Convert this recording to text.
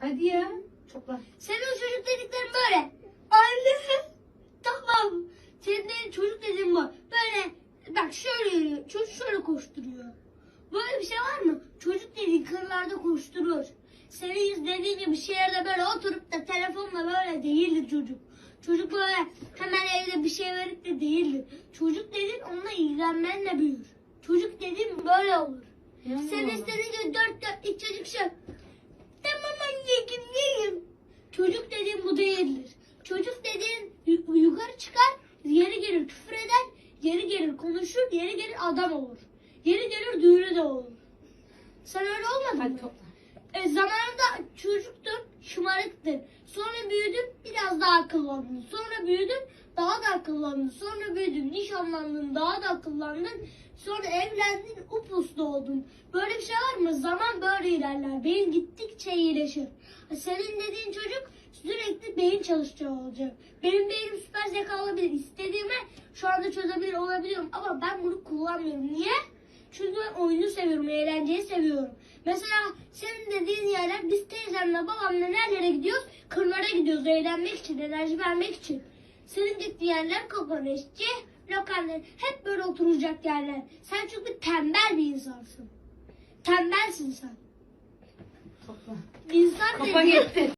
Hadi ya. Topla. Senin çocuk dediklerin böyle. Anne. Tamam. Senin çocuk dediğin bu. Böyle bak şöyle yürüyor. Çocuk şöyle koşturuyor. Böyle bir şey var mı? Çocuk dediğin kırlarda koşturur. Senin dediğin gibi şehirde böyle oturup da telefonla böyle değildir çocuk. Çocuk böyle hemen evde bir şey verip de değildir. Çocuk dediğin onunla ilgilenmenle büyür. Çocuk dediğin böyle olur. Sen istediğin gibi dört dörtlük çocuk şu. Tamam anneciğim yiyeyim. Çocuk dediğin bu değildir. Çocuk dediğin yu- yukarı çıkar, yeri gelir küfür yeri gelir konuşur, yeri gelir adam olur. Yeri gelir düğünü de olur. Sen öyle olmadın mı? E, zamanında çocuktun, şımarıktın. Sonra büyüdün, biraz daha akıllandın. Sonra büyüdün, daha da akıllandın. Sonra büyüdün, nişanlandın, daha da akıllandın. Sonra evlendin, upuslu oldun. Böyle bir şey var mı? Zaman böyle ilerler. Beyin gittikçe iyileşir. Senin dediğin çocuk sürekli beyin çalışacağı olacak. Benim beynim süper zeka olabilir. İstediğime şu anda çözebilir olabiliyorum. Ama ben bunu kullanmıyorum. Niye? Çünkü ben oyunu seviyorum, eğlenceyi seviyorum. Mesela senin dediğin yerler biz teyzemle babamla nerelere gidiyoruz? Kırlara gidiyoruz eğlenmek için, enerji vermek için. Senin gittiğin yerler kokoreççi, lokanlar, hep böyle oturacak yerler. Sen çünkü tembel bir insansın. Tembelsin sen. Topla. İnsan Kafa gitti.